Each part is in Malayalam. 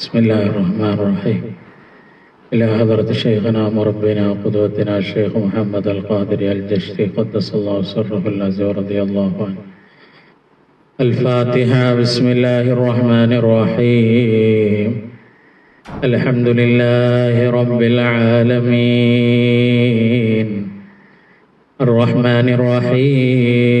بسم الله الرحمن الرحيم إلى حضرة شيخنا مربنا وقدوتنا الشيخ محمد القادر الجشتي قدس الله سره العز ورضي الله عنه الفاتحة بسم الله الرحمن الرحيم الحمد لله رب العالمين الرحمن الرحيم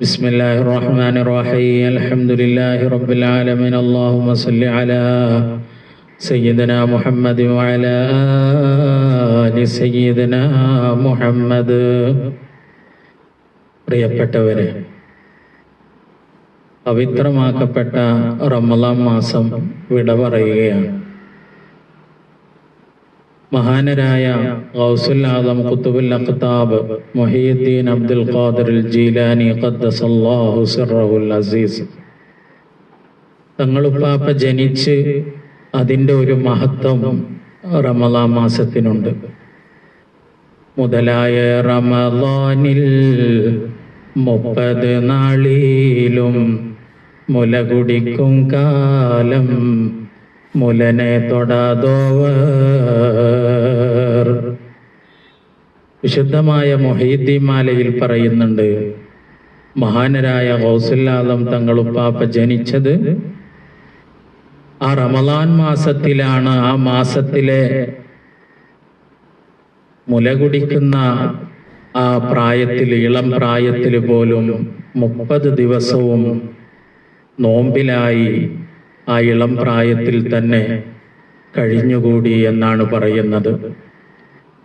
بسم الله الرحمن الرحيم الحمد لله رب العالمين اللهم صل على سيدنا محمد وعلى آل سيدنا محمد പ്രിയപ്പെട്ടവരെ പവിത്രമാക്കപ്പെട്ട റമലാം മാസം വിട പറയുകയാണ് മഹാനരായ ഗൗസുൽ ആദം കുത്തുബുൽ അഖ്താബ് മുഹിയുദ്ദീൻ അബ്ദുൽ ഖാദർ ജീലാനി ഖദ്ദസല്ലാഹു സിർറഹുൽ അസീസ്. തങ്ങളുപ്പാപ്പ ജനിച്ച് അതിന്റെ ഒരു മഹത്വം റമലാ മാസത്തിനുണ്ട്. മുതലായ റമലാനിൽ മുപ്പത് നാളിലും മുലകുടിക്കും കാലം മുലനെ തൊടാതോവർ. വിശുദ്ധമായ മൊഹീദ്ദീമാലയിൽ പറയുന്നുണ്ട് മഹാനരായ ഹൗസുല്ലാദം തങ്ങളുപ്പാപ്പ ജനിച്ചത് ആ റമലാൻ മാസത്തിലാണ്. ആ മാസത്തിലെ മുല കുടിക്കുന്ന ആ പ്രായത്തിൽ ഇളം പ്രായത്തിൽ പോലും മുപ്പത് ദിവസവും നോമ്പിലായി ആ ഇളം പ്രായത്തിൽ തന്നെ കഴിഞ്ഞുകൂടി എന്നാണ് പറയുന്നത്.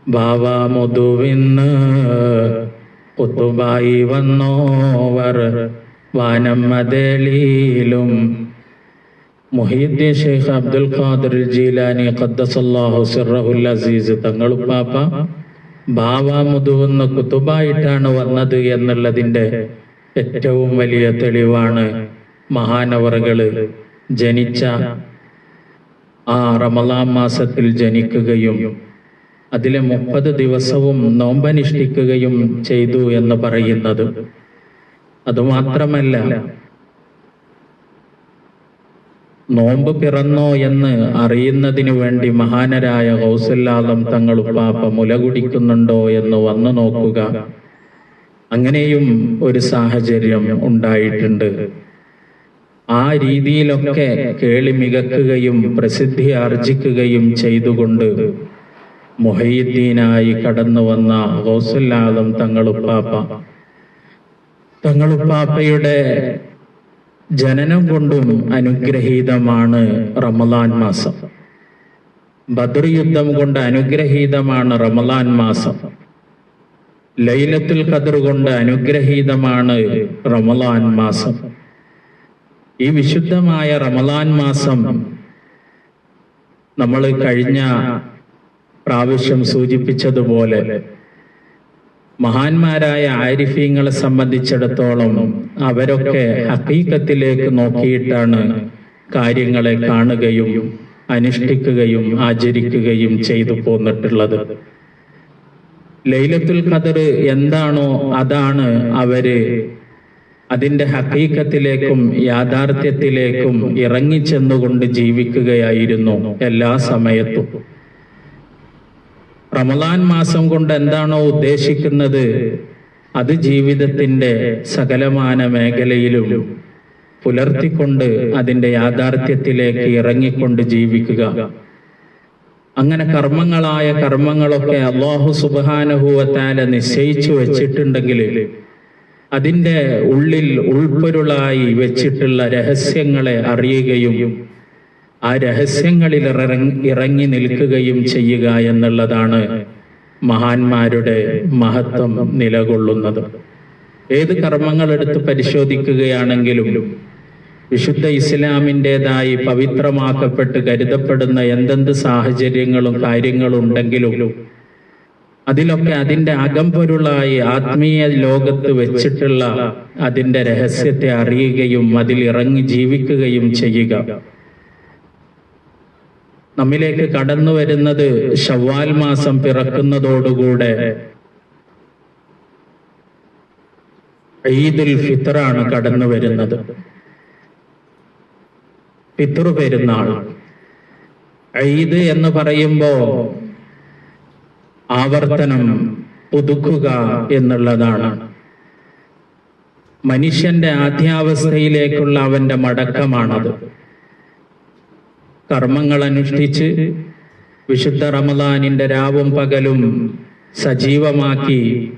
ബാവ മുതുവിന്ന് കുത്തുബായി വന്നോവർ വാനമ്മതേളിയിലും മൊഹീദ്ദീൻ ഷെയ്ഖ് അബ്ദുൽ ഖാദർ ജീലാനി ഖദ്ദസല്ലാഹു സിറഹുൽ അസീസ് തങ്ങളുപ്പാപ്പ ബാവ മുതുവെന്ന് കുത്തുബായിട്ടാണ് വന്നത് എന്നുള്ളതിന്റെ ഏറ്റവും വലിയ തെളിവാണ് മഹാനവറുകൾ. ജനിച്ച ആ റമലാം മാസത്തിൽ ജനിക്കുകയും അതിലെ മുപ്പത് ദിവസവും നോമ്പനുഷ്ഠിക്കുകയും ചെയ്തു എന്ന് പറയുന്നത്. അതുമാത്രമല്ല നോമ്പ് പിറന്നോ എന്ന് അറിയുന്നതിനു വേണ്ടി മഹാനരായ ഹൗസല്ലാദം തങ്ങൾ പാപ്പ മുല കുടിക്കുന്നുണ്ടോ എന്ന് വന്നു നോക്കുക. അങ്ങനെയും ഒരു സാഹചര്യം ഉണ്ടായിട്ടുണ്ട്. ആ രീതിയിലൊക്കെ കേളി മികക്കുകയും പ്രസിദ്ധി ആർജിക്കുകയും ചെയ്തുകൊണ്ട് മൊഹീദ്ദീനായി കടന്നു വന്ന ഗൗസുല്ലാദം തങ്ങളുപ്പാപ്പ. തങ്ങളുപ്പാപ്പയുടെ ജനനം കൊണ്ടും അനുഗ്രഹീതമാണ് റമദാൻ മാസം. ബദർ യുദ്ധം കൊണ്ട് അനുഗ്രഹീതമാണ് റമദാൻ മാസം. ലൈലത്തുൽ ഖദർ കൊണ്ട് അനുഗ്രഹീതമാണ് റമദാൻ മാസം. ഈ വിശുദ്ധമായ റമലാൻ മാസം നമ്മൾ കഴിഞ്ഞ പ്രാവശ്യം സൂചിപ്പിച്ചതുപോലെ മഹാന്മാരായ ആരിഫീങ്ങളെ സംബന്ധിച്ചിടത്തോളം അവരൊക്കെ ഹക്കീക്കത്തിലേക്ക് നോക്കിയിട്ടാണ് കാര്യങ്ങളെ കാണുകയും അനുഷ്ഠിക്കുകയും ആചരിക്കുകയും ചെയ്തു പോന്നിട്ടുള്ളത്. ലൈലത്തുൽ ഖദർ എന്താണോ അതാണ് അവർ അതിന്റെ ഹക്കീക്കത്തിലേക്കും യാഥാർത്ഥ്യത്തിലേക്കും ഇറങ്ങിച്ചെന്നുകൊണ്ട് ജീവിക്കുകയായിരുന്നു എല്ലാ സമയത്തും. റമലാൻ മാസം കൊണ്ട് എന്താണോ ഉദ്ദേശിക്കുന്നത്? അത് ജീവിതത്തിന്റെ സകലമാന മേഖലയിലും പുലർത്തിക്കൊണ്ട് അതിന്റെ യാഥാർത്ഥ്യത്തിലേക്ക് ഇറങ്ങിക്കൊണ്ട് ജീവിക്കുക. അങ്ങനെ കർമ്മങ്ങളായ കർമ്മങ്ങളൊക്കെ അള്ളാഹു സുബാനഹുവത്താല നിശ്ചയിച്ചു വെച്ചിട്ടുണ്ടെങ്കിൽ അതിന്റെ ഉള്ളിൽ ഉൾപ്പൊരുളായി വെച്ചിട്ടുള്ള രഹസ്യങ്ങളെ അറിയുകയും ആ രഹസ്യങ്ങളിൽ ഇറങ്ങി നിൽക്കുകയും ചെയ്യുക എന്നുള്ളതാണ് മഹാന്മാരുടെ മഹത്വം നിലകൊള്ളുന്നത്. ഏത് കർമ്മങ്ങൾ എടുത്ത് പരിശോധിക്കുകയാണെങ്കിലും വിശുദ്ധ ഇസ്ലാമിന്റെതായി പവിത്രമാക്കപ്പെട്ട് കരുതപ്പെടുന്ന എന്തെന്ത് സാഹചര്യങ്ങളും കാര്യങ്ങളും ഉണ്ടെങ്കിലും അതിലൊക്കെ അതിന്റെ അകമ്പൊരുളായി ആത്മീയ ലോകത്ത് വെച്ചിട്ടുള്ള അതിന്റെ രഹസ്യത്തെ അറിയുകയും അതിൽ ഇറങ്ങി ജീവിക്കുകയും ചെയ്യുക. നമ്മിലേക്ക് കടന്നു വരുന്നത് ഷവ്വാൽ മാസം പിറക്കുന്നതോടുകൂടെ ഈദുൽ ഫിത്തറാണ് കടന്നു വരുന്നത്. പിതൃ പെരുന്നാൾ. ഈദ് എന്ന് പറയുമ്പോ ആവർത്തനം പുതുക്കുക എന്നുള്ളതാണ്. മനുഷ്യന്റെ ആദ്യാവസ്ഥയിലേക്കുള്ള അവന്റെ മടക്കമാണത്. കർമ്മങ്ങൾ അനുഷ്ഠിച്ച് വിശുദ്ധ റമദാനിന്റെ രാവും പകലും സജീവമാക്കി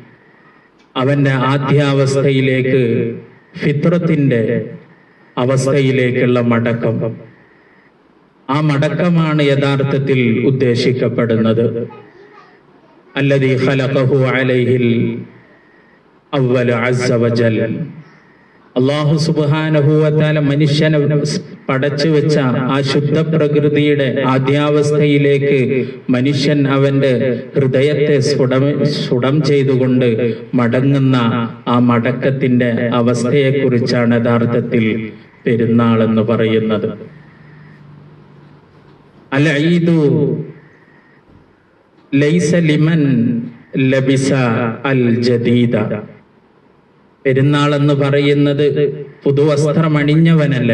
അവന്റെ ആദ്യാവസ്ഥയിലേക്ക് ഫിത്രത്തിന്റെ അവസ്ഥയിലേക്കുള്ള മടക്കം. ആ മടക്കമാണ് യഥാർത്ഥത്തിൽ ഉദ്ദേശിക്കപ്പെടുന്നത്. അല്ലതി ഖലഖഹു അലൈഹിൽ الأول عز وجل. അള്ളാഹു സുബാനഹുവത്താല മനുഷ്യനെ പടച്ചു വെച്ച ആ ശുദ്ധ പ്രകൃതിയുടെ ആദ്യാവസ്ഥയിലേക്ക് മനുഷ്യൻ അവന്റെ ഹൃദയത്തെ സ്ഫുടം സ്ഫുടം ചെയ്തുകൊണ്ട് മടങ്ങുന്ന ആ മടക്കത്തിന്റെ അവസ്ഥയെക്കുറിച്ചാണ് യഥാർത്ഥത്തിൽ പെരുന്നാൾ എന്ന് പറയുന്നത്. അല്ല ഈദു ലൈസ ലിമൻ ജദീദ. പെരുന്നാൾ എന്ന് പറയുന്നത് പുതുവസ്ത്രം അണിഞ്ഞവനല്ല.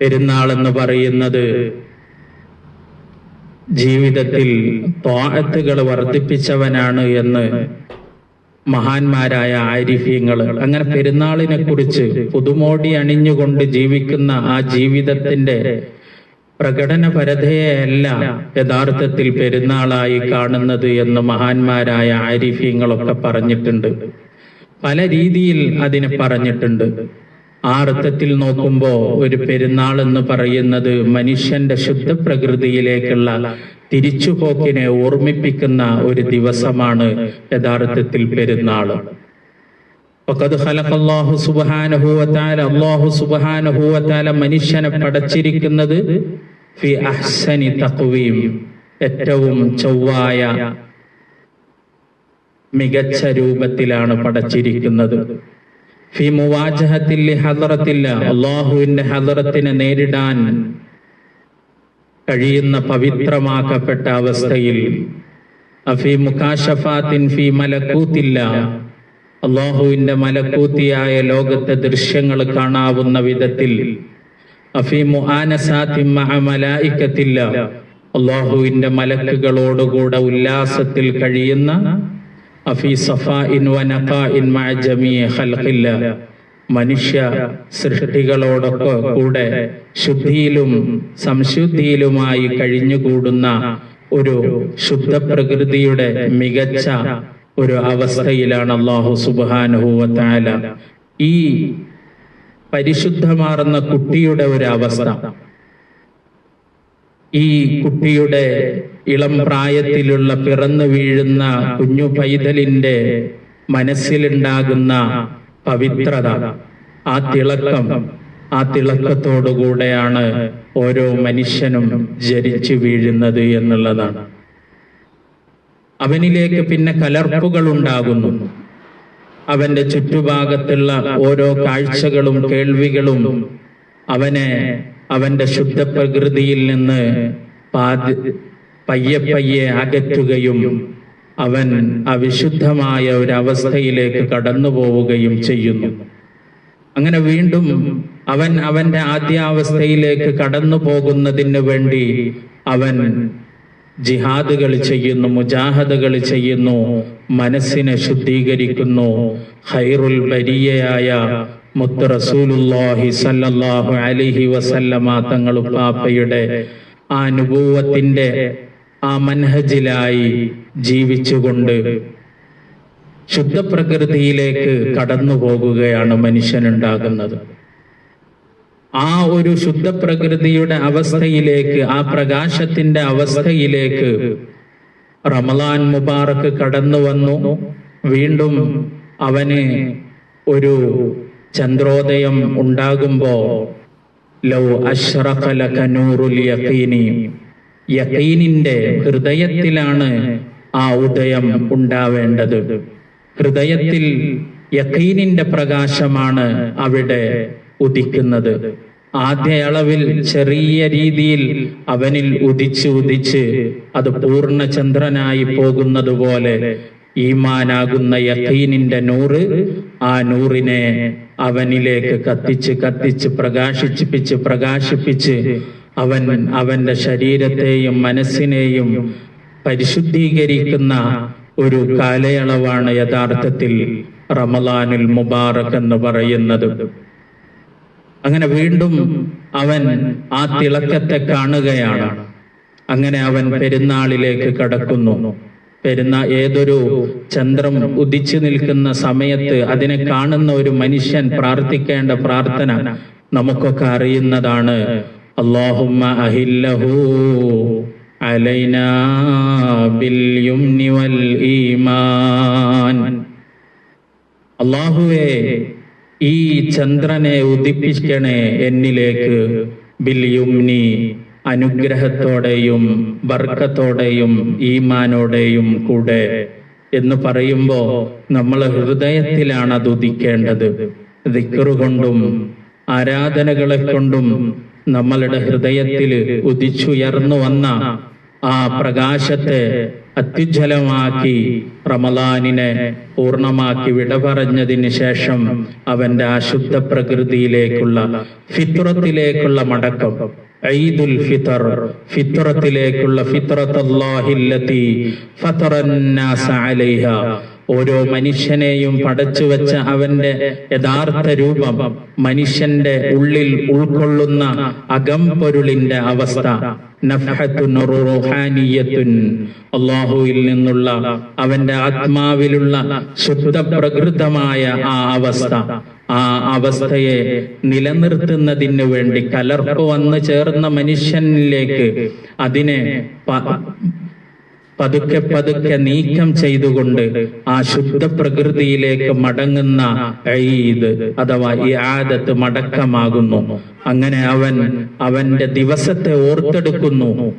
പെരുന്നാൾ എന്ന് പറയുന്നത് ജീവിതത്തിൽ പാഴത്തുകൾ വർദ്ധിപ്പിച്ചവനാണ് എന്ന് മഹാന്മാരായ ആരിഫ്യങ്ങൾ അങ്ങനെ പെരുന്നാളിനെ കുറിച്ച് പുതുമോടി അണിഞ്ഞുകൊണ്ട് ജീവിക്കുന്ന ആ ജീവിതത്തിന്റെ പ്രകടനപരതയല്ല യഥാർത്ഥത്തിൽ പെരുന്നാളായി കാണുന്നത് എന്ന് മഹാന്മാരായ ആരിഫ്യങ്ങളൊക്കെ പറഞ്ഞിട്ടുണ്ട്. പല രീതിയിൽ അതിനെ പറഞ്ഞിട്ടുണ്ട്. ആ അർത്ഥത്തിൽ നോക്കുമ്പോ ഒരു പെരുന്നാൾ എന്ന് പറയുന്നത് മനുഷ്യന്റെ ശുദ്ധ പ്രകൃതിയിലേക്കുള്ള തിരിച്ചുപോക്കിനെ ഓർമ്മിപ്പിക്കുന്ന ഒരു ദിവസമാണ് യഥാർത്ഥത്തിൽ പെരുന്നാൾ വഖദ് ഖലഖല്ലാഹു സുബ്ഹാനഹു വതആല അല്ലാഹു സുബ്ഹാനഹു വതആല മനുഷ്യനെ പടച്ചിരിക്കുന്നത് ഫി അഹ്സനി തഖ്വീം ഏറ്റവും ചൊവ്വായ മികച്ച രൂപത്തിലാണ് പടച്ചിരിക്കുന്നത്. ഫി മുവാജഹത്തിൽ ഹദറത്തില്ല അള്ളാഹുവിന്റെ ഹദറത്തിനെ നേരിടാൻ കഴിയുന്ന പവിത്രമാക്കപ്പെട്ട അവസ്ഥയിൽ. അഫി മുക്കാശഫാത്തിൻ ഫി മലക്കൂത്തില്ല അള്ളാഹുവിന്റെ മലക്കൂത്തിയായ ലോകത്തെ ദൃശ്യങ്ങൾ കാണാവുന്ന വിധത്തിൽ അള്ളാഹുവിന്റെ മലക്കുകളോടുകൂടെ ഉല്ലാസത്തിൽ കഴിയുന്ന മനുഷ്യ സൃഷ്ടികളോടൊക്കെ കൂടെ ശുദ്ധിയിലും സംശുദ്ധിയിലുമായി കഴിഞ്ഞുകൂടുന്ന ഒരു ശുദ്ധ പ്രകൃതിയുടെ മികച്ച ഒരു അവസ്ഥയിലാണ് അള്ളാഹു സുബാനുഭൂവത്താല ഈ പരിശുദ്ധമാർന്ന കുട്ടിയുടെ ഒരു അവസ്ഥ. ഈ കുട്ടിയുടെ ഇളം പ്രായത്തിലുള്ള പിറന്നു വീഴുന്ന കുഞ്ഞു പൈതലിന്റെ മനസ്സിലുണ്ടാകുന്ന പവിത്രത ആ തിളക്കം ആ തിളക്കത്തോടുകൂടെയാണ് ഓരോ മനുഷ്യനും ജനിച്ചു വീഴുന്നത് എന്നുള്ളതാണ്. അവനിലേക്ക് പിന്നെ കലർപ്പുകൾ ഉണ്ടാകുന്നു അവന്റെ ചുറ്റുഭാഗത്തുള്ള ഓരോ കാഴ്ചകളും കേൾവികളും അവനെ അവന്റെ ശുദ്ധ പ്രകൃതിയിൽ നിന്ന് പയ്യെ പയ്യെ അകറ്റുകയും അവൻ അവിശുദ്ധമായ ഒരു അവസ്ഥയിലേക്ക് കടന്നു പോവുകയും ചെയ്യുന്നു. അങ്ങനെ വീണ്ടും അവൻ അവന്റെ ആദ്യാവസ്ഥയിലേക്ക് കടന്നു പോകുന്നതിന് വേണ്ടി അവൻ ജിഹാദുകൾ ചെയ്യുന്നു മുജാഹദകൾ ചെയ്യുന്നു മനസ്സിനെ ശുദ്ധീകരിക്കുന്നു. ഹൈറുൽ ബരിയയായ മുത്ത് റസൂലുല്ലാഹി സല്ലല്ലാഹു അലൈഹി വസല്ലമ തങ്ങൾ പാപ്പയുടെ ആ അനുഭവത്തിന്റെ ആ മൻഹജിലായി ജീവിച്ചുകൊണ്ട് ശുദ്ധ പ്രകൃതിയിലേക്ക് കടന്നു പോകുകയാണ് മനുഷ്യനുണ്ടാകുന്നത്. ആ ഒരു ശുദ്ധ പ്രകൃതിയുടെ അവസ്ഥയിലേക്ക് ആ പ്രകാശത്തിന്റെ അവസ്ഥയിലേക്ക് റമലാൻ മുബാറക്ക് കടന്നു വന്നു. വീണ്ടും അവന് ഒരു ചന്ദ്രോദയം ഉണ്ടാകുമ്പോ ലൗ അഷ്റഖ ലക നൂറുൽ യഖീനി. യഖീനിന്റെ ഹൃദയത്തിലാണ് ആ ഉദയം ഉണ്ടാവേണ്ടത്. ഹൃദയത്തിൽ യഖീനിന്റെ പ്രകാശമാണ് അവിടെ ഉദിക്കുന്നത്. ആദ്യ അളവിൽ ചെറിയ രീതിയിൽ അവനിൽ ഉദിച്ച് ഉദിച്ച് അത് പൂർണചന്ദ്രനായി പോകുന്നത് പോലെ ഈമാനാകുന്ന യഖീനിന്റെ നൂറ് ആ നൂറിനെ അവനിലേക്ക് കത്തിച്ച് കത്തിച്ച് പ്രകാശിപ്പിച്ച് പ്രകാശിപ്പിച്ച് അവൻ അവന്റെ ശരീരത്തെയും മനസ്സിനെയും പരിശുദ്ധീകരിക്കുന്ന ഒരു കാലയളവാണ് യഥാർത്ഥത്തിൽ റമലാനുൽ മുബാറക് എന്ന് പറയുന്നത്. അങ്ങനെ വീണ്ടും അവൻ ആ തിളക്കത്തെ കാണുകയാണ്. അങ്ങനെ അവൻ പെരുന്നാളിലേക്ക് കടക്കുന്നു. പെരുന്നാ ഏതൊരു ചന്ദ്രം ഉദിച്ചു നിൽക്കുന്ന സമയത്ത് അതിനെ കാണുന്ന ഒരു മനുഷ്യൻ പ്രാർത്ഥിക്കേണ്ട പ്രാർത്ഥന നമുക്കൊക്കെ അറിയുന്നതാണ്. അള്ളാഹുമ്മ അഹില്ലഹു അലൈന ബിൽ വൽ ഈമാൻ. അള്ളാഹുവേ ഈ ചന്ദ്രനെ ഉദിപ്പിക്കണേ എന്നിലേക്ക് ബില്യുംനി അനുഗ്രഹത്തോടെയും ബർക്കത്തോടെയും ഈമാനോടെയും കൂടെ എന്ന് പറയുമ്പോ നമ്മൾ ഹൃദയത്തിലാണ് അത് ഉദിക്കേണ്ടത് ദിക്കറുകൊണ്ടും ആരാധനകളെ കൊണ്ടും നമ്മളുടെ ഹൃദയത്തിൽ ഉദിച്ചുയർന്നു വന്ന ആ പ്രകാശത്തെ അത്യുജ്വലമാക്കി റമലാനിനെ പൂർണമാക്കി വിട പറഞ്ഞതിന് ശേഷം അവന്റെ അശുദ്ധ പ്രകൃതിയിലേക്കുള്ള ഫിത്രത്തിലേക്കുള്ള മടക്കം. ഈദുൽ ഫിത്തർ ഫിത്രത്തല്ലാഹില്ലത്തി ഫത്തറന്നാസ അലൈഹ. ഓരോ മനുഷ്യനെയും പടച്ചു വെച്ച അവന്റെ യഥാർത്ഥ രൂപം മനുഷ്യന്റെ ഉള്ളിൽ ഉൾക്കൊള്ളുന്ന അകംപൊരുളിന്റെ അവസ്ഥ. അള്ളാഹുവിൽ നിന്നുള്ള അവന്റെ ആത്മാവിലുള്ള ശുദ്ധ പ്രകൃതമായ ആ അവസ്ഥ. ആ അവസ്ഥയെ നിലനിർത്തുന്നതിന് വേണ്ടി കലർപ്പ് വന്നു ചേർന്ന മനുഷ്യനിലേക്ക് അതിനെ പതുക്കെ പതുക്കെ നീക്കം ചെയ്തുകൊണ്ട് ആ ശുദ്ധ പ്രകൃതിയിലേക്ക് മടങ്ങുന്ന ഈദ് അഥവാ ഈ ആദത്ത് മടക്കമാകുന്നു. അങ്ങനെ അവൻ അവന്റെ ദിവസത്തെ ഓർത്തെടുക്കുന്നു.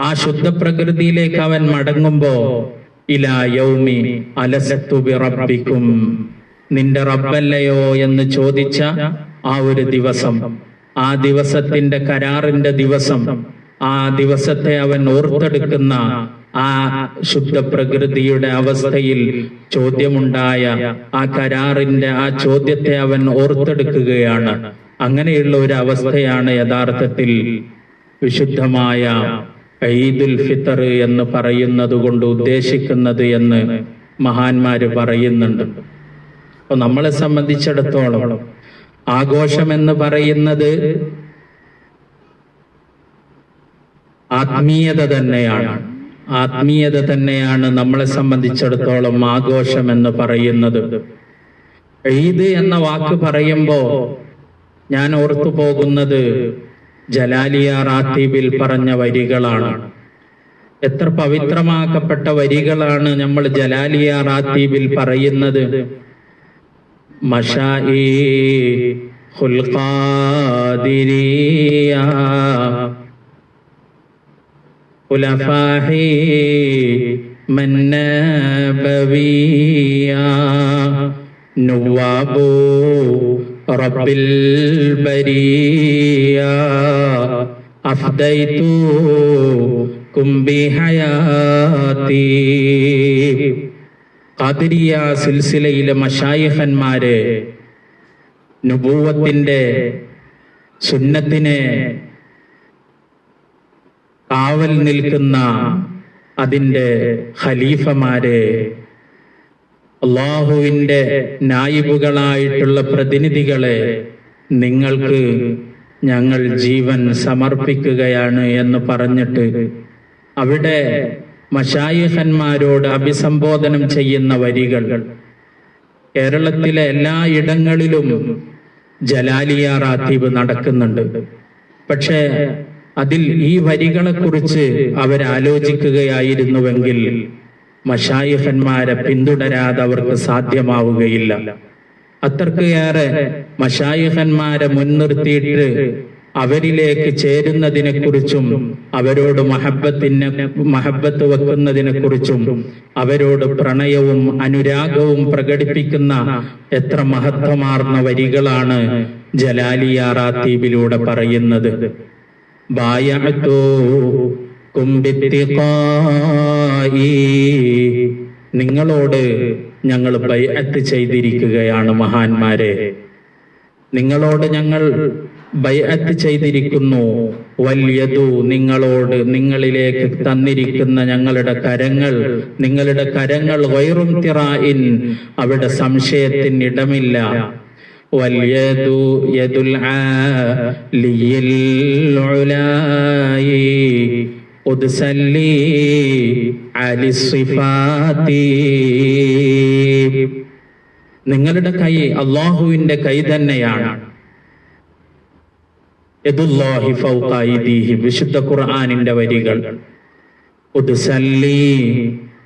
ആ ശുദ്ധ പ്രകൃതിയിലേക്ക് അവൻ മടങ്ങുമ്പോ ഇലാ യൗമി അലസത്തു റബ്ബിക്കും നിന്റെ റബ്ബല്ലയോ? എന്ന് ചോദിച്ച ആ ഒരു ദിവസം ആ ദിവസത്തിന്റെ കരാറിന്റെ ദിവസം ആ ദിവസത്തെ അവൻ ഓർത്തെടുക്കുന്ന ആ ശുദ്ധ പ്രകൃതിയുടെ അവസ്ഥയിൽ ചോദ്യമുണ്ടായ ആ കരാറിന്റെ ആ ചോദ്യത്തെ അവൻ ഓർത്തെടുക്കുകയാണ്. അങ്ങനെയുള്ള ഒരു അവസ്ഥയാണ് യഥാർത്ഥത്തിൽ വിശുദ്ധമായ ഈദുൽ ഫിത്തർ എന്ന് പറയുന്നത് കൊണ്ട് ഉദ്ദേശിക്കുന്നത് എന്ന് മഹാന്മാര് പറയുന്നുണ്ട്. അപ്പൊ നമ്മളെ സംബന്ധിച്ചിടത്തോളം ആഘോഷം എന്ന് പറയുന്നത് ആത്മീയത തന്നെയാണ്. ആത്മീയത തന്നെയാണ് നമ്മളെ സംബന്ധിച്ചിടത്തോളം ആഘോഷം എന്ന് പറയുന്നത്. ഈദ് എന്ന വാക്ക് പറയുമ്പോ ഞാൻ ഓർത്തു പോകുന്നത് ജലാലിയ റാത്തീബിൽ പറഞ്ഞ വരികളാണ്. എത്ര പവിത്രമാക്കപ്പെട്ട വരികളാണ് നമ്മൾ ജലാലിയ റാത്തീബിൽ പറയുന്നത്. മഷായി خلفائه من نبويا نواب رب البرية أفديتكم بحياتي ഖാദിരിയ സിൽസിലയിലെ മഷായിഹന്മാര് നുബൂവത്തിന്റെ സുന്നത്തിനെ കാവൽ നിൽക്കുന്ന അതിന്റെ ഖലീഫമാരെ അള്ളാഹുവിന്റെ നായിബുകളായിട്ടുള്ള പ്രതിനിധികളെ നിങ്ങൾക്ക് ഞങ്ങൾ ജീവൻ സമർപ്പിക്കുകയാണ് എന്ന് പറഞ്ഞിട്ട് അവിടെ മഷായിഹന്മാരോട് അഭിസംബോധനം ചെയ്യുന്ന വരികൾ. കേരളത്തിലെ എല്ലാ ഇടങ്ങളിലും ജലാലിയ റാത്തീബ് നടക്കുന്നുണ്ട്. പക്ഷേ അതിൽ ഈ വരികളെ കുറിച്ച് അവരാലോചിക്കുകയായിരുന്നുവെങ്കിൽ മഷായിഹന്മാരെ പിന്തുടരാതെ അവർക്ക് സാധ്യമാവുകയില്ല അത്രക്കേറെ മഷായിഹന്മാരെ മുൻനിർത്തിയിട്ട് അവരിലേക്ക് ചേരുന്നതിനെ കുറിച്ചും അവരോട് മഹബത്തിന് മഹബത്ത് വെക്കുന്നതിനെ കുറിച്ചും അവരോട് പ്രണയവും അനുരാഗവും പ്രകടിപ്പിക്കുന്ന എത്ര മഹത്വമാർന്ന വരികളാണ് ജലാലിയാറാത്തീബിലൂടെ പറയുന്നത്. നിങ്ങളോട് ഞങ്ങൾ ബൈഅത്ത് ചെയ്തിരിക്കുകയാണ് മഹാന്മാരെ. നിങ്ങളോട് ഞങ്ങൾ ബൈഅത്ത് ചെയ്തിരിക്കുന്നു. വല്യതു നിങ്ങളോട് നിങ്ങളിലേക്ക് തന്നിരിക്കുന്ന ഞങ്ങളുടെ കരങ്ങൾ നിങ്ങളുടെ കരങ്ങൾ വൈറും തിറായിൻ അവിടെ സംശയത്തിന് ഇടമില്ല വല്യതു യദുൽ ആലിയിൽ ഉലായി ഉദ്സല്ലി അലി الصفات നിങ്ങളുടെ കൈ അള്ളാഹുവിന്റെ കൈ തന്നെയാണ്. വിശുദ്ധ ഖുർആാനിന്റെ വരികൾ.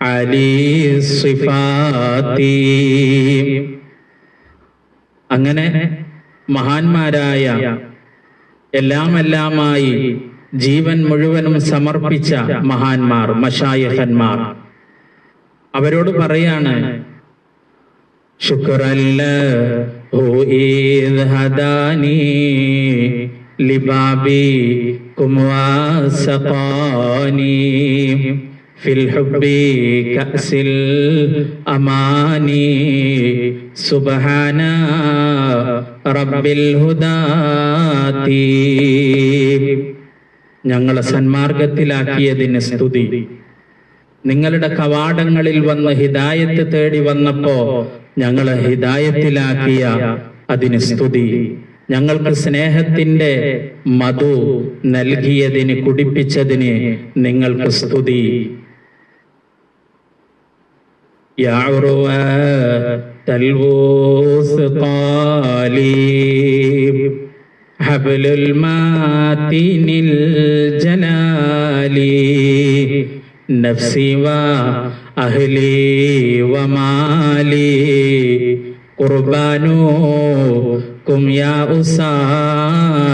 അലി സിഫാത്തി. അങ്ങനെ മഹാന്മാരായ എല്ലാമെല്ലാമായി ജീവൻ മുഴുവനും സമർപ്പിച്ച മഹാന്മാർ മഷായഹന്മാർ. അവരോട് പറയാണ് ശുക്രല്ല ലിബാബി കുമാസപാനീ في الحب كأس الأماني سبحان رب الهداة ഞങ്ങളെ സന്മാർഗത്തിലാക്കിയതിന് സ്തുതി നിങ്ങളുടെ കവാടങ്ങളിൽ വന്ന് ഹിദായത്ത് തേടി വന്നപ്പോ ഞങ്ങളെ ഹിദായത്തിലാക്കിയ അതിന് സ്തുതി ഞങ്ങൾക്ക് സ്നേഹത്തിന്റെ മധു നൽകിയതിന് കുടിപ്പിച്ചതിന് നിങ്ങൾക്ക് സ്തുതി يا عروة الوثقالي حبل الماتين الجلال نفسي وأهلي ومالي قربانكم يا أساتي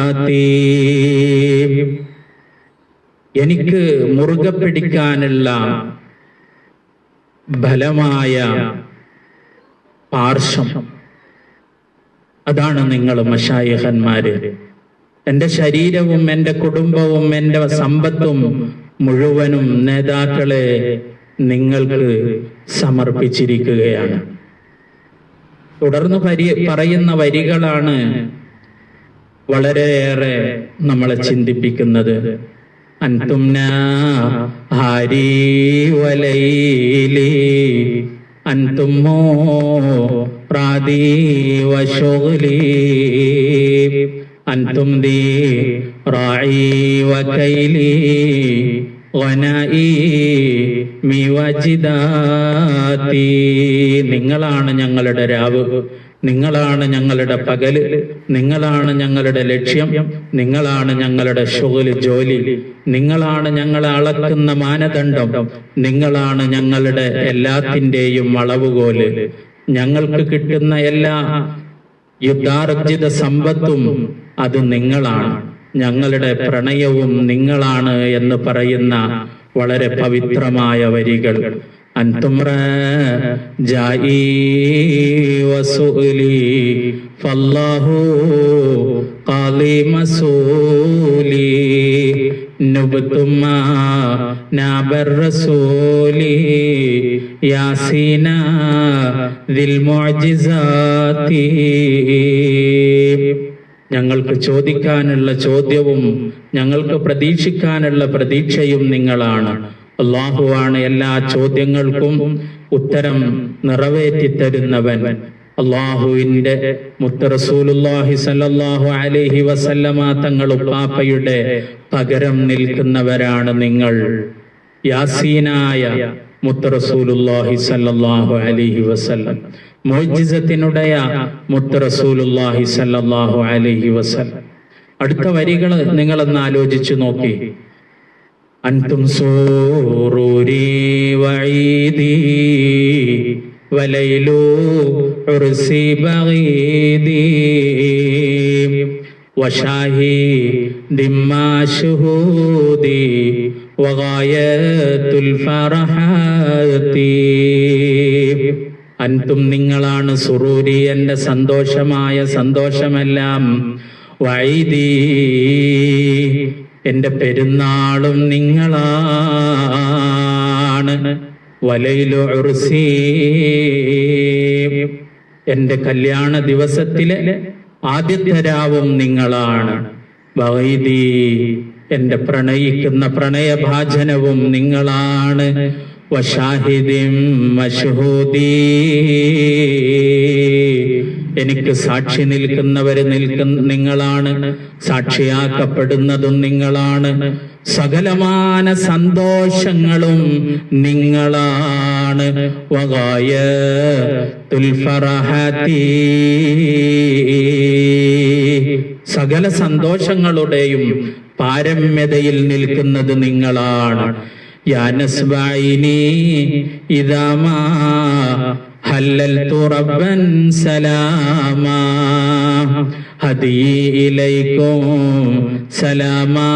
എനിക്ക് മുറുകെ പിടിക്കാനുള്ള ബലമായ പാർശ്വം. അതാണ് നിങ്ങൾ മഷായഹന്മാര്. എന്റെ ശരീരവും എന്റെ കുടുംബവും എന്റെ സമ്പത്തും മുഴുവനും നേതാക്കളെ നിങ്ങൾക്ക് സമർപ്പിച്ചിരിക്കുകയാണ്. തുടർന്ന് പരി പറയുന്ന വരികളാണ് വളരെയേറെ നമ്മളെ ചിന്തിപ്പിക്കുന്നത്. അൻതുംന ഹാരി വലൈലി അൻതുമോ പ്രാദി വശോലി അൻതും ദി റായി വകൈലി നിങ്ങളാണ് ഞങ്ങളുടെ രാവ്. നിങ്ങളാണ് ഞങ്ങളുടെ പകൽ നിങ്ങളാണ് ഞങ്ങളുടെ ലക്ഷ്യം നിങ്ങളാണ് ഞങ്ങളുടെ ഷുഗൽ ജോലി നിങ്ങളാണ് ഞങ്ങളെ അളക്കുന്ന മാനദണ്ഡം നിങ്ങളാണ് ഞങ്ങളുടെ എല്ലാത്തിന്റെയും അളവുകോൽ. ഞങ്ങൾക്ക് കിട്ടുന്ന എല്ലാ യുദ്ധാർജിത സമ്പത്തും അത് നിങ്ങളാണ്. ഞങ്ങളുടെ പ്രണയവും നിങ്ങളാണ് എന്ന് പറയുന്ന വളരെ പവിത്രമായ വരികൾ. അൻതുമ്ര ജായി വസുലി ഫല്ലാഹു ഖാലി മസൂലി نبتم ناب الرسول ياسين ذي المعجزات ഞങ്ങൾക്ക് ചോദിക്കാനുള്ള ചോദ്യവും ഞങ്ങൾക്ക് പ്രതീക്ഷിക്കാനുള്ള പ്രതീക്ഷയും നിങ്ങളാണ് അള്ളാഹുവാണ് എല്ലാ ചോദ്യങ്ങൾക്കും ഉത്തരം നിറവേറ്റി തരുന്നവൻ അള്ളാഹുവിന്റെ മുത്തറസൂലുല്ലാഹി സല്ലാഹു അലഹി വസല്ലമ തങ്ങൾ ഉപ്പാപ്പയുടെ പകരം നിൽക്കുന്നവരാണ് നിങ്ങൾ. യാസീനായ മുത്തറസൂലുല്ലാഹി സല്ലാഹു അലൈഹി വസല്ലം. മോജിസത്തിനുടയ മുത്തറസൂലുല്ലാഹി സല്ലല്ലാഹു അലൈഹി വസല്ലം. അടുത്ത വരികൾ നിങ്ങളൊന്ന് ആലോചിച്ചു നോക്കി. أنتم سروري وعيدي وليل عرسي بعيدي وشاهد ما شهودي وغاية الفرحات അൻതും നിങ്ങളാണ് സുറൂരി എന്റെ സന്തോഷമായ സന്തോഷമെല്ലാം വൈദി എന്റെ പെരുന്നാളും നിങ്ങളാണ്. വലയിലു എന്റെ കല്യാണ ദിവസത്തിലെ ആദ്യത്തെ നിങ്ങളാണ്. വൈദി എന്റെ പ്രണയിക്കുന്ന പ്രണയഭാജനവും നിങ്ങളാണ്. വഷാഹിദിം മഷ്ഹൂദീ. എനിക്ക് സാക്ഷി നിൽക്കുന്നവര് നിൽക്കുന്ന നിങ്ങളാണ്. സാക്ഷിയാക്കപ്പെടുന്നതും നിങ്ങളാണ്. സകലമാന സന്തോഷങ്ങളും നിങ്ങളാണ്. വകായ സകല സന്തോഷങ്ങളുടെയും പാരമ്യതയിൽ നിൽക്കുന്നത് നിങ്ങളാണ്. ഇതാമാ هللت ربا سلاما هدي إليكم سلاما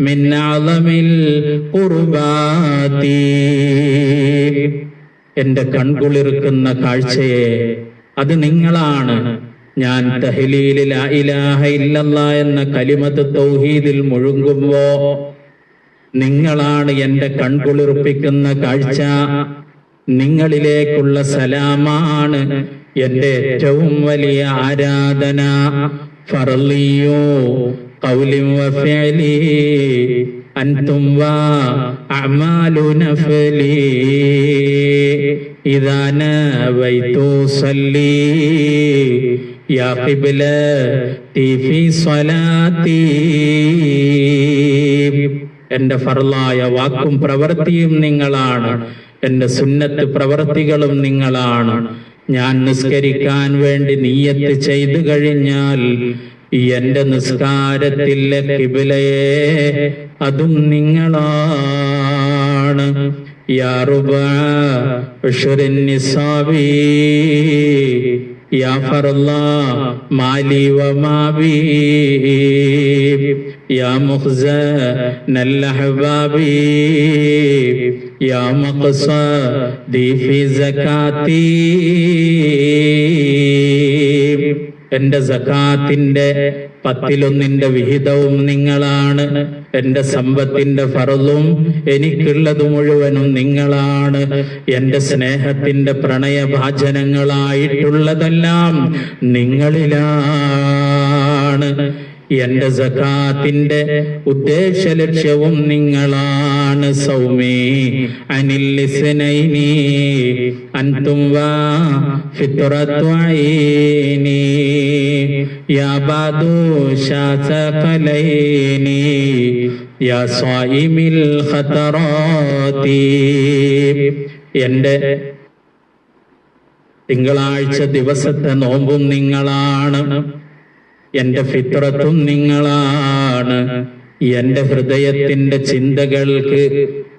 من أعظم القربات എന്റെ കൺകുളിർക്കുന്ന കാഴ്ചയെ അത് നിങ്ങളാണ് ഞാൻ തഹലീലിൽ ലാ ഇലാഹ ഇല്ലല്ലാ എന്ന കലിമത്ത് തൗഹീദിൽ മുഴുകുമ്പോ നിങ്ങളാണ് എന്റെ കൺകുളിർപ്പിക്കുന്ന കാഴ്ച നിങ്ങളിലേക്കുള്ള സലാമാണ് എന്റെ ഏറ്റവും വലിയ ആരാധന ഫറലിയോ قولم وفعلي أنتم وأعمال نفلي إذا نويت صلي يا قبلتي في صلاتي എന്റെ ഫർലായ വാക്കും പ്രവൃത്തിയും നിങ്ങളാണ് എന്റെ സുന്നത്ത് പ്രവർത്തികളും നിങ്ങളാണ്. ഞാൻ നിസ്കരിക്കാൻ വേണ്ടി നീയത്ത് ചെയ്തു കഴിഞ്ഞാൽ എന്റെ നിസ്കാരത്തിലെ കിബിലയെ അതും നിങ്ങളാണ്. നിസാബി يا فرلا مالي وما بي يا مخزن الأحباب يا مقصدي في زكاتي എന്റെ സക്കാത്തിന്റെ പത്തിലൊന്നിന്റെ വിഹിതവും നിങ്ങളാണ് എന്റെ സമ്പത്തിന്റെ ഫറലും എനിക്കുള്ളത് മുഴുവനും നിങ്ങളാണ് എന്റെ സ്നേഹത്തിന്റെ പ്രണയഭാജനങ്ങളായിട്ടുള്ളതെല്ലാം നിങ്ങളിലാണ് എന്റെ സഖാത്തിന്റെ ഉദ്ദേശ ലക്ഷ്യവും നിങ്ങളാണ് സൗമേ. അനിൽ ലിസ്നൈനി അൻതും വാ ഫിത്രത്തു ഐനി യാ ബാദു ശാസഖലൈനി യാ സ്വായിമിൽ ഖതറാതി. എന്റെ തിങ്കളാഴ്ച ദിവസത്തെ നോമ്പും നിങ്ങളാണ്. എന്റെ ഫിത്രത്തും നിങ്ങളാണ്. എന്റെ ഹൃദയത്തിന്റെ ചിന്തകൾക്ക്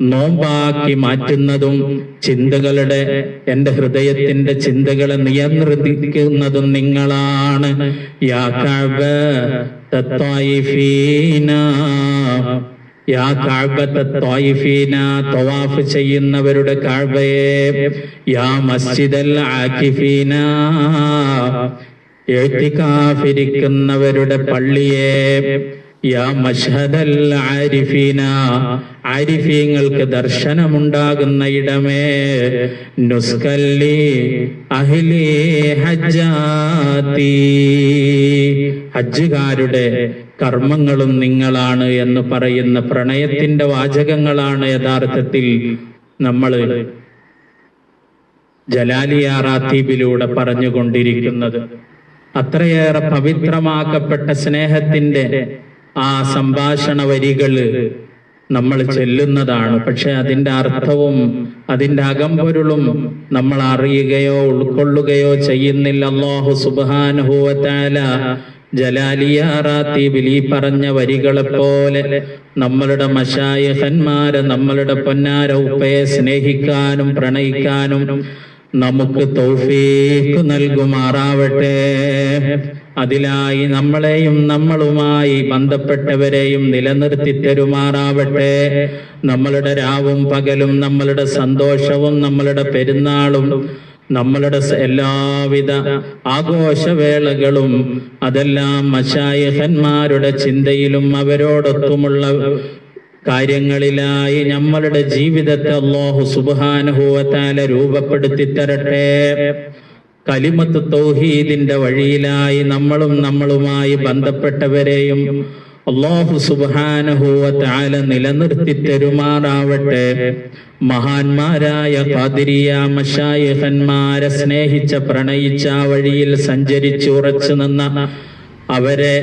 നോമ്പാക്കി മാറ്റുന്നതും ചിന്തകളുടെ എന്റെ ഹൃദയത്തിന്റെ ചിന്തകളെ നിയന്ത്രിക്കുന്നതും നിങ്ങളാണ്. തവാഫ് ചെയ്യുന്നവരുടെ കാഴ്വയെ യാ മസ്ജിദൽ ആകിഫീന എഴുത്തിക്കാഫിരിക്കുന്നവരുടെ പള്ളിയെ യാ ആരിഫീങ്ങൾക്ക് ദർശനമുണ്ടാകുന്ന ഇടമേ നുസ്കല്ലി അഹിലി ഹജ്ജാത്തി ഹജ്ജുകാരുടെ കർമ്മങ്ങളും നിങ്ങളാണ് എന്ന് പറയുന്ന പ്രണയത്തിന്റെ വാചകങ്ങളാണ് യഥാർത്ഥത്തിൽ നമ്മൾ ജലാലിയാറാത്തീബിലൂടെ പറഞ്ഞുകൊണ്ടിരിക്കുന്നത്. അത്രയേറെ പവിത്രമാക്കപ്പെട്ട സ്നേഹത്തിന്റെ ആ സംഭാഷണ വരികൾ നമ്മൾ ചെല്ലുന്നതാണ്. പക്ഷെ അതിന്റെ അർത്ഥവും അതിന്റെ അകമ്പൊരുളും നമ്മൾ അറിയുകയോ ഉൾക്കൊള്ളുകയോ ചെയ്യുന്നില്ല. അള്ളാഹു സുബാനുഭൂവത്താല ജലാലിയാറാത്തീബിൽ ഈ പറഞ്ഞ വരികളെ പോലെ നമ്മളുടെ മഷായഹന്മാരെ നമ്മളുടെ പൊന്നാര ഉപ്പയെ സ്നേഹിക്കാനും പ്രണയിക്കാനും നമുക്ക് തൗഫീഖ് നൽകുമാറാവട്ടെ. അതിലായി നമ്മളെയും നമ്മളുമായി ബന്ധപ്പെട്ടവരെയും നിലനിർത്തി തരുമാറാവട്ടെ. നമ്മളുടെ രാവും പകലും നമ്മളുടെ സന്തോഷവും നമ്മളുടെ പെരുന്നാളും നമ്മളുടെ എല്ലാവിധ ആഘോഷവേളകളും അതെല്ലാം മശായഹന്മാരുടെ ചിന്തയിലും അവരോടൊത്തുമുള്ള കാര്യങ്ങളിലായി നമ്മളുടെ ജീവിതത്തെ അള്ളാഹു സുബാനുഭവത്താല രൂപപ്പെടുത്തി തരട്ടെ. കലിമത്ത് തൗഹീദിന്റെ വഴിയിലായി നമ്മളും നമ്മളുമായി ബന്ധപ്പെട്ടവരെയും അള്ളാഹു സുബാനുഭവത്താല നിലനിർത്തി തരുമാറാവട്ടെ. മഹാന്മാരായ ഖാദിരിയ മഷായിഹന്മാരെ സ്നേഹിച്ച പ്രണയിച്ച വഴിയിൽ സഞ്ചരിച്ചു ഉറച്ചു നിന്ന അവരെ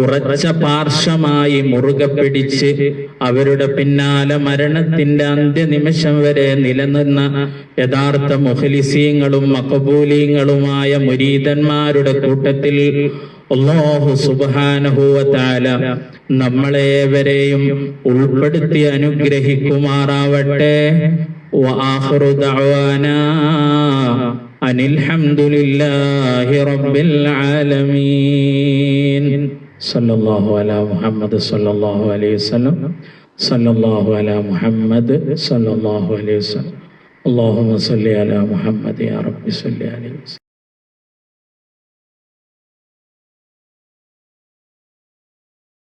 ഉറച്ച പാർശ്വമായി മുറുകെ പിടിച്ച് അവരുടെ പിന്നാലെ മരണത്തിന്റെ അന്ത്യനിമിഷം വരെ നിലനിന്ന യഥാർത്ഥ മുഖലിസീങ്ങളും മക്കബൂലീങ്ങളുമായ മുരീതന്മാരുടെ കൂട്ടത്തിൽ നമ്മളേവരെയും ഉൾപ്പെടുത്തി അനുഗ്രഹിക്കുമാറാവട്ടെ. അനിൽഹമുല്ലാഹി റബ്ബിൽ ആലമീൻ. സല്ലല്ലാഹു അലാ മുഹമ്മദ് സല്ലല്ലാഹു അലൈഹി വസല്ലം. സല്ലല്ലാഹു അലാ മുഹമ്മദ് സല്ലല്ലാഹു അലൈഹി വസല്ലം. അള്ളാഹു സല്ലി അല മുഹമ്മദ് റബ്ബി സല്ലി അലൈഹി വസല്ലം.